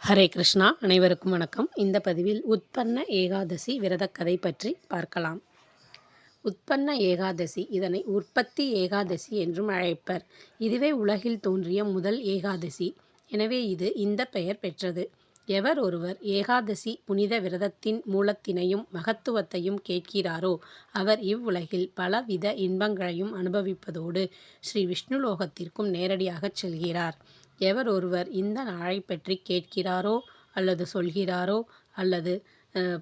ஹரே கிருஷ்ணா அனைவருக்கும் வணக்கம். இந்த பதிவில் உற்பன்ன ஏகாதசி விரதக் கதை பற்றி பார்க்கலாம். உற்பன்ன ஏகாதசி இதனை உற்பத்தி ஏகாதசி என்றும் அழைப்பர். இதுவே உலகில் தோன்றிய முதல் ஏகாதசி. எனவே இது இந்த பெயர் பெற்றது. எவர் ஒருவர் ஏகாதசி புனித விரதத்தின் மூலத்தினையும் மகத்துவத்தையும் கேட்கிறாரோ அவர் இவ்வுலகில் பலவித இன்பங்களையும் அனுபவிப்பதோடு ஸ்ரீ விஷ்ணுலோகத்திற்கும் நேரடியாகச் செல்கிறார். எவர் ஒருவர் இந்த நாளை பற்றி கேட்கிறாரோ அல்லது சொல்கிறாரோ அல்லது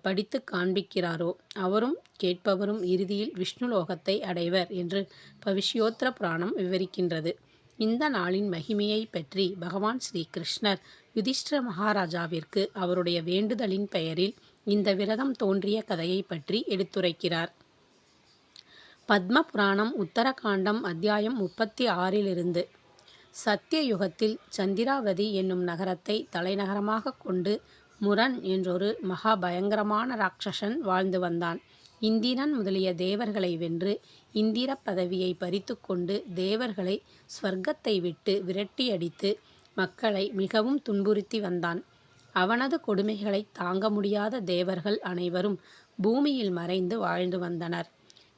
படித்து காண்பிக்கிறாரோ அவரும் கேட்பவரும் இறுதியில் விஷ்ணுலோகத்தை அடைவர் என்று பவிஷ்யோத்திர புராணம் விவரிக்கின்றது. இந்த நாளின் மகிமையை பற்றி பகவான் ஸ்ரீ கிருஷ்ணர் யுதிஷ்டிர மகாராஜாவிற்கு அவருடைய வேண்டுதலின் பெயரில் இந்த விரதம் தோன்றிய கதையை பற்றி எடுத்துரைக்கிறார். பத்ம புராணம் உத்தரகாண்டம் அத்தியாயம் முப்பத்தி ஆறிலிருந்து சத்தியயுகத்தில் சந்திராவதி என்னும் நகரத்தை தலைநகரமாக கொண்டு முரண் என்றொரு மகா பயங்கரமான ராட்சசன் வாழ்ந்து வந்தான். இந்திரன் முதலிய தேவர்களை வென்று இந்திர பதவியை பறித்து கொண்டு தேவர்களை ஸ்வர்க்கத்தை விட்டு விரட்டியடித்து மக்களை மிகவும் துன்புறுத்தி வந்தான். அவனது கொடுமைகளை தாங்க முடியாத தேவர்கள் அனைவரும் பூமியில் மறைந்து வாழ்ந்து வந்தனர்.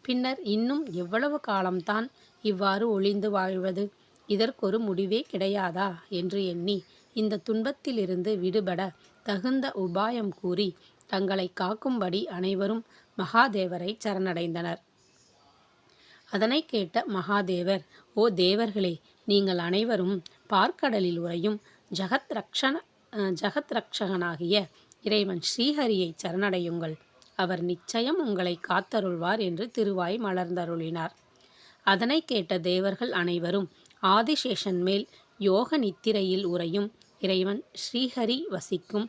பின்னர் இன்னும் எவ்வளவு காலம்தான் இவ்வாறு ஒளிந்து வாழ்வது? இதற்கொரு முடிவே கிடையாதா? என்று எண்ணி இந்த துன்பத்திலிருந்து விடுபட தகுந்த உபாயம் கூறி தங்களை காக்கும்படி அனைவரும் மகாதேவரை சரணடைந்தனர். அதனை கேட்ட மகாதேவர் ஓ தேவர்களே நீங்கள் அனைவரும் பார்க்கடலில் உறையும் ஜகத் ரக்ஷண அஹ், ஜகத் ரக்ஷகனாகிய இறைவன் ஸ்ரீஹரியை சரணடையுங்கள். அவர் நிச்சயம் உங்களை காத்தருள்வார் என்று திருவாய் மலர்ந்தருளினார். அதனை கேட்ட தேவர்கள் அனைவரும் ஆதிசேஷன் மேல் யோக நித்திரையில் உறையும் இறைவன் ஸ்ரீஹரி வசிக்கும்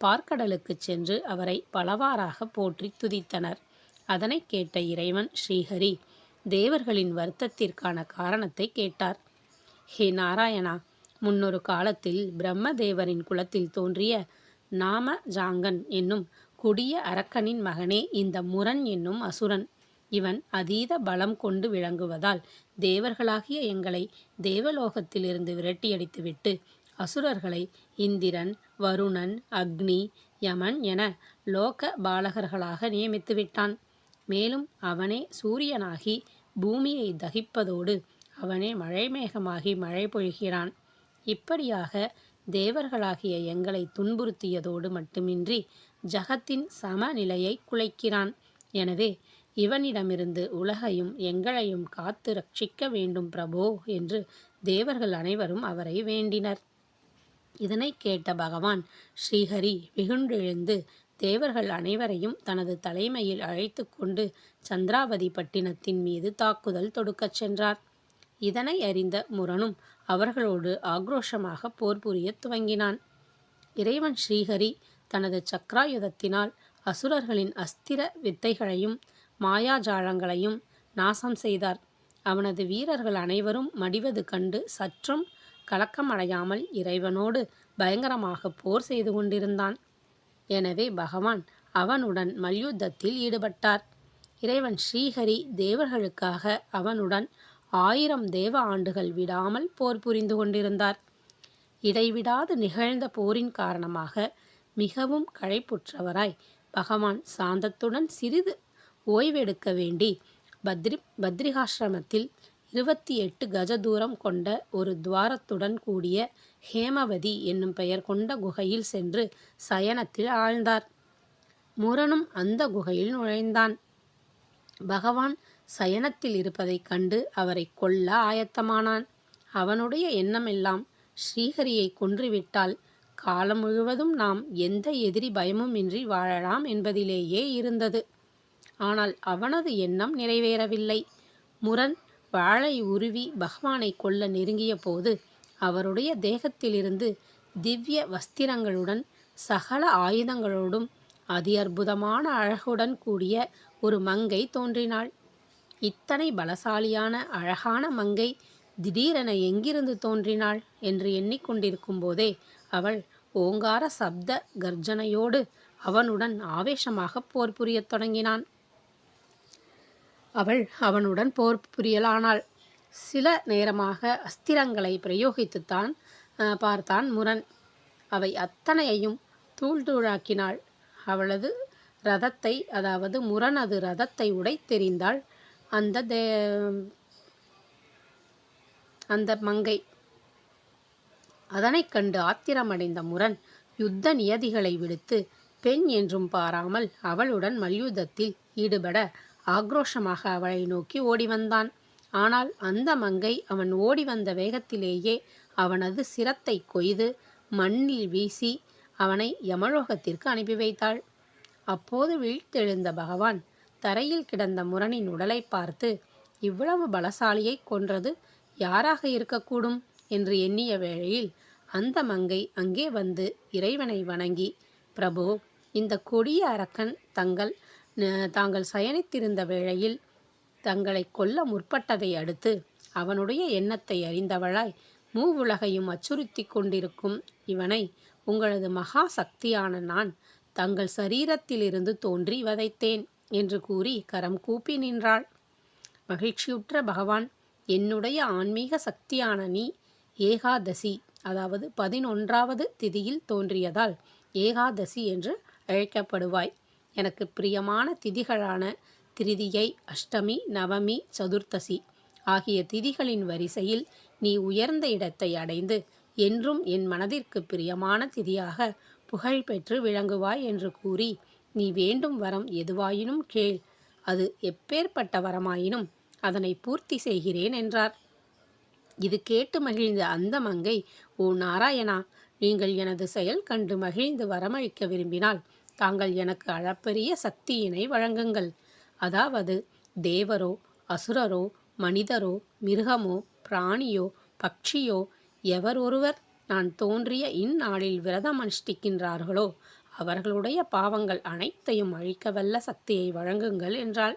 பார்க்கடலுக்குச் சென்று அவரை பலவாறாக போற்றி துதித்தனர். அதனை கேட்ட இறைவன் ஸ்ரீஹரி தேவர்களின் வருத்தத்திற்கான காரணத்தை கேட்டார். ஹே நாராயணா முன்னொரு காலத்தில் பிரம்மதேவரின் குலத்தில் தோன்றிய நாம ஜாங்கன் என்னும் கொடிய அரக்கனின் மகனே இந்த முரண் என்னும் அசுரன் இவன் அதீத பலம் கொண்டு விளங்குவதால் தேவர்களாகிய எங்களை தேவலோகத்திலிருந்து விரட்டியடித்துவிட்டு அசுரர்களை இந்திரன் வருணன் அக்னி யமன் என லோக பாலகர்களாக நியமித்து விட்டான் மேலும் அவனே சூரியனாகி பூமியை தகிப்பதோடு அவனே மழைமேகமாகி மழை பொழிகிறான். இப்படியாக தேவர்களாகிய எங்களை துன்புறுத்தியதோடு மட்டுமின்றி ஜகத்தின் சமநிலையை குலைக்கிறான். எனவே இவனிடமிருந்து உலகையும் எங்களையும் காத்து ரட்சிக்க வேண்டும் பிரபோ என்று தேவர்கள் அனைவரும் அவரை வேண்டினர். இதனை கேட்ட பகவான் ஸ்ரீஹரி வெகுண்டெழுந்து தேவர்கள் அனைவரையும் தனது தலைமையில் அழைத்து கொண்டு சந்திராவதி பட்டினத்தின் மீது தாக்குதல் தொடுக்கச் சென்றார். இதனை அறிந்த முரணும் அவர்களோடு ஆக்ரோஷமாக போர் புரிய துவங்கினான். இறைவன் ஸ்ரீஹரி தனது சக்ராயுதத்தினால் அசுரர்களின் அஸ்திர வித்தைகளையும் மாயாஜாலங்களையும் நாசம் செய்தார். அவனது வீரர்கள் அனைவரும் மடிவது கண்டு சற்றும் கலக்கமடையாமல் இறைவனோடு பயங்கரமாக போர் செய்து கொண்டிருந்தான். எனவே பகவான் அவனுடன் மல்யுத்தத்தில் ஈடுபட்டார். இறைவன் ஸ்ரீஹரி தேவர்களுக்காக அவனுடன் ஆயிரம் தேவ ஆண்டுகள் விடாமல் போர் புரிந்து கொண்டிருந்தார். இடைவிடாது நிகழ்ந்த போரின் காரணமாக மிகவும் களைப்புற்றவராய் பகவான் சாந்தத்துடன் சிறிது ஓய்வெடுக்க வேண்டி பத்ரி பத்ரிகாசிரமத்தில் இருபத்தி எட்டு கஜ தூரம் கொண்ட ஒரு துவாரத்துடன் கூடிய ஹேமவதி என்னும் பெயர் கொண்ட குகையில் சென்று சயனத்தில் ஆழ்ந்தார். முரணும் அந்த குகையில் நுழைந்தான். பகவான் சயனத்தில் இருப்பதைக் கண்டு அவரை கொல்ல ஆயத்தமானான். அவனுடைய எண்ணமெல்லாம் ஸ்ரீஹரியை கொன்றுவிட்டால் காலம் முழுவதும் நாம் எந்த எதிரி பயமுமின்றி வாழலாம் என்பதிலேயே இருந்தது. ஆனால் அவனது எண்ணம் நிறைவேறவில்லை. முரண் வாழை உருவி பகவானை கொல்ல நெருங்கிய போது அவருடைய தேகத்திலிருந்து திவ்ய வஸ்திரங்களுடன் சகல ஆயுதங்களோடும் அதி அற்புதமான அழகுடன் கூடிய ஒரு மங்கை தோன்றினாள். இத்தனை பலசாலியான அழகான மங்கை திடீரென எங்கிருந்து தோன்றினாள் என்று எண்ணிக்கொண்டிருக்கும் போதே அவள் ஓங்கார சப்த கர்ஜனையோடு அவனுடன் ஆவேசமாக போர் புரியத் தொடங்கினான். அவள் அவனுடன் போர் புரியலானாள். சில நேரமாக அஸ்திரங்களை பிரயோகித்துத்தான் பார்த்தான் முரண். அவை அத்தனையையும் தூள் தூளாக்கினாள். அவளது ரதத்தை அதாவது முரணது ரதத்தை உடைத்தெறிந்தாள். அந்த தே அந்த மங்கை. அதனைக் கண்டு ஆத்திரமடைந்த முரண் யுத்த நியதிகளை விடுத்து பெண் என்றும் பாராமல் அவளுடன் மல்யுத்தத்தில் ஈடுபட ஆக்ரோஷமாக அவளை நோக்கி ஓடி வந்தான் ஆனால் அந்த மங்கை அவன் ஓடி வந்த வேகத்திலேயே அவனது சிரத்தை கொய்து மண்ணில் வீசி அவனை யமலோகத்திற்கு அனுப்பி வைத்தாள். அப்போது வீழ்த்தெழுந்த பகவான் தரையில் கிடந்த முரணின் உடலை பார்த்து இவ்வளவு பலசாலியை கொன்றது யாராக இருக்கக்கூடும்? என்று எண்ணிய வேளையில் அந்த மங்கை அங்கே வந்து இறைவனை வணங்கி பிரபு இந்த கொடிய அரக்கன் தங்கள் தாங்கள் சயனித்திருந்த வேளையில் தங்களை கொல்ல முற்பட்டதை அடுத்து அவனுடைய எண்ணத்தை அறிந்தவளாய் மூவுலகையும் அச்சுறுத்தி கொண்டிருக்கும் இவனை உங்களது மகா சக்தியான நான் தங்கள் சரீரத்திலிருந்து தோன்றி வதைத்தேன் என்று கூறி கரம் கூப்பி நின்றாள். மகிழ்ச்சியுற்ற பகவான் என்னுடைய ஆன்மீக சக்தியான நீ ஏகாதசி அதாவது பதினொன்றாவது திதியில் தோன்றியதால் ஏகாதசி என்று அழைக்கப்படுவாய். எனக்கு பிரியமான திதிகளான திருதியை அஷ்டமி நவமி சதுர்த்தசி ஆகிய திதிகளின் வரிசையில் நீ உயர்ந்த இடத்தை அடைந்து என்றும் என் மனதிற்கு பிரியமான திதியாக புகழ் பெற்று விளங்குவாய் என்று கூறி நீ வேண்டும் வரம் எதுவாயினும் கேள். அது எப்பேற்பட்ட வரமாயினும் அதனை பூர்த்தி செய்கிறேன் என்றார். இது கேட்டு மகிழ்ந்த அந்த மங்கை ஓ நாராயணா நீங்கள் எனது செயல் கண்டு மகிழ்ந்து வரமளிக்க விரும்பினால் தாங்கள் எனக்கு அளப்பரிய சக்தியினை வழங்குங்கள். அதாவது தேவரோ அசுரரோ மனிதரோ மிருகமோ பிராணியோ பட்சியோ எவர் ஒருவர் நான் தோன்றிய இந்நாளில் விரதம் அனுஷ்டிக்கின்றார்களோ அவர்களுடைய பாவங்கள் அனைத்தையும் அழிக்கவல்ல சக்தியை வழங்குங்கள் என்றாள்.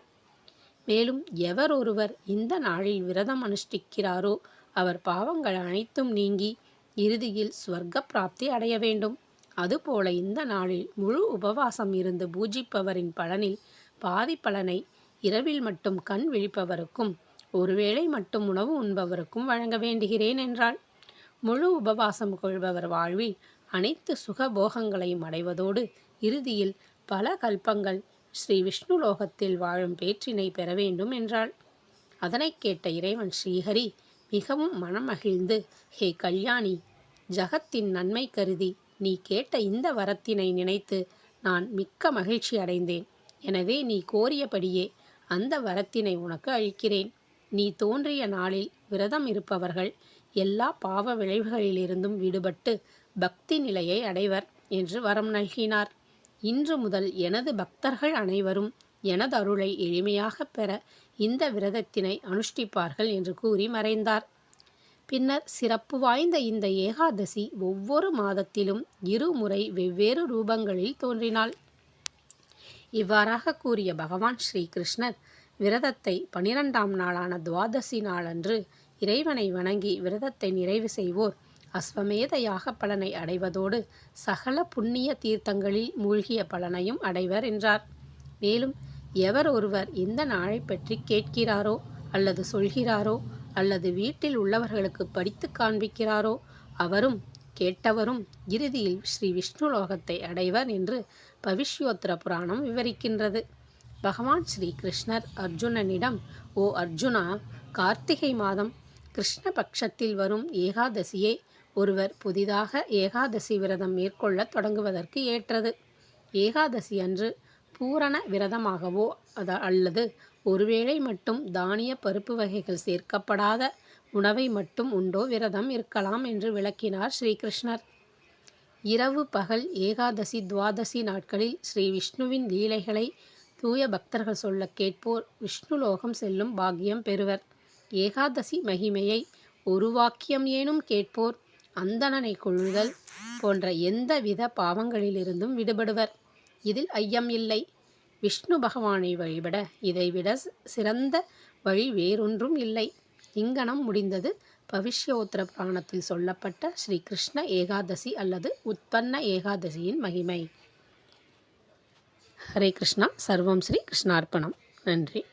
மேலும் எவர் ஒருவர் இந்த நாளில் விரதம் அனுஷ்டிக்கிறாரோ அவர் பாவங்கள் அனைத்தும் நீங்கி இறுதியில் ஸ்வர்க்க பிராப்தி அடைய வேண்டும். அதுபோல இந்த நாளில் முழு உபவாசம் இருந்து பூஜிப்பவரின் பலனில் பாதி பலனை இரவில் மட்டும் கண் விழிப்பவருக்கும் ஒருவேளை மட்டும் உணவு உண்பவருக்கும் வழங்க வேண்டுகிறேன் என்றாள். முழு உபவாசம் கொள்பவர் வாழ்வில் அனைத்து சுகபோகங்களையும் அடைவதோடு இறுதியில் பல கல்பங்கள் ஸ்ரீ விஷ்ணு லோகத்தில் வாழும் பேற்றினை பெற வேண்டும் என்றாள். அதனை கேட்ட இறைவன் ஸ்ரீஹரி மிகவும் மனமகிழ்ந்து ஹே கல்யாணி ஜகத்தின் நன்மை கருதி நீ கேட்ட இந்த வரத்தினை நினைத்து நான் மிக்க மகிழ்ச்சி அடைந்தேன். எனவே நீ கோரியபடியே அந்த வரத்தினை உனக்கு அளிக்கிறேன். நீ தோன்றிய நாளில் விரதம் இருப்பவர்கள் எல்லா பாவ விளைவுகளிலிருந்தும் விடுபட்டு பக்தி நிலையை அடைவர் என்று வரம் நல்கினார். இன்று முதல் எனது பக்தர்கள் அனைவரும் எனது அருளை எளிமையாக பெற இந்த விரதத்தினை அனுஷ்டிப்பார்கள் என்று கூறி மறைந்தார். பின்னர் சிறப்பு வாய்ந்த இந்த ஏகாதசி ஒவ்வொரு மாதத்திலும் இருமுறை வெவ்வேறு ரூபங்களில் தோன்றினாள். இவ்வாறாக கூறிய பகவான் ஸ்ரீகிருஷ்ணர் விரதத்தை பனிரெண்டாம் நாளான துவாதசி நாளன்று இறைவனை வணங்கி விரதத்தை நிறைவு செய்வோர். அஸ்வமேத யாக பலனை அடைவதோடு சகல புண்ணிய தீர்த்தங்களில் மூழ்கிய பலனையும் அடைவர் என்றார். மேலும் எவர் ஒருவர் இந்த நாளை பற்றி கேட்கிறாரோ அல்லது சொல்கிறாரோ அல்லது வீட்டில் உள்ளவர்களுக்கு படித்து காண்பிக்கிறாரோ? அவரும் கேட்டவரும் இறுதியில் ஸ்ரீ விஷ்ணு லோகத்தை அடைவர் என்று பவிஷ்யோத்திர புராணம் விவரிக்கின்றது. பகவான் ஸ்ரீ கிருஷ்ணர் அர்ஜுனனிடம் ஓ அர்ஜுனா கார்த்திகை மாதம் கிருஷ்ண பட்சத்தில் வரும் ஏகாதசியை ஒருவர் புதிதாக ஏகாதசி விரதம் மேற்கொள்ள தொடங்குவதற்கு ஏற்றது. ஏகாதசி அன்று பூரண விரதமாகவோ அத அல்லது ஒருவேளை மட்டும் தானிய பருப்பு வகைகள் சேர்க்கப்படாத உணவை மட்டும் உண்டோ விரதம் இருக்கலாம் என்று விளக்கினார் ஸ்ரீகிருஷ்ணர். இரவு பகல் ஏகாதசி துவாதசி நாட்களில் ஸ்ரீ விஷ்ணுவின் லீலைகளை தூய பக்தர்கள் சொல்ல கேட்போர் விஷ்ணு லோகம் செல்லும் பாக்கியம் பெறுவர். ஏகாதசி மகிமையை ஒரு வாக்கியம் ஏனும் கேட்போர் அந்தணனை கொள்ளுதல் போன்ற எந்தவித பாவங்களிலிருந்தும் விடுபடுவர். இதில் ஐயம் இல்லை. விஷ்ணு பகவானை வழிபட இதைவிட சிறந்த வழி வேறொன்றும் இல்லை. இங்கனம் முடிந்தது பவிஷ்யோத்திர புராணத்தில் சொல்லப்பட்ட ஸ்ரீ கிருஷ்ண ஏகாதசி அல்லது உத்பன்ன ஏகாதசியின் மகிமை. ஹரே கிருஷ்ணா. சர்வம் ஸ்ரீ கிருஷ்ணார்ப்பணம். நன்றி.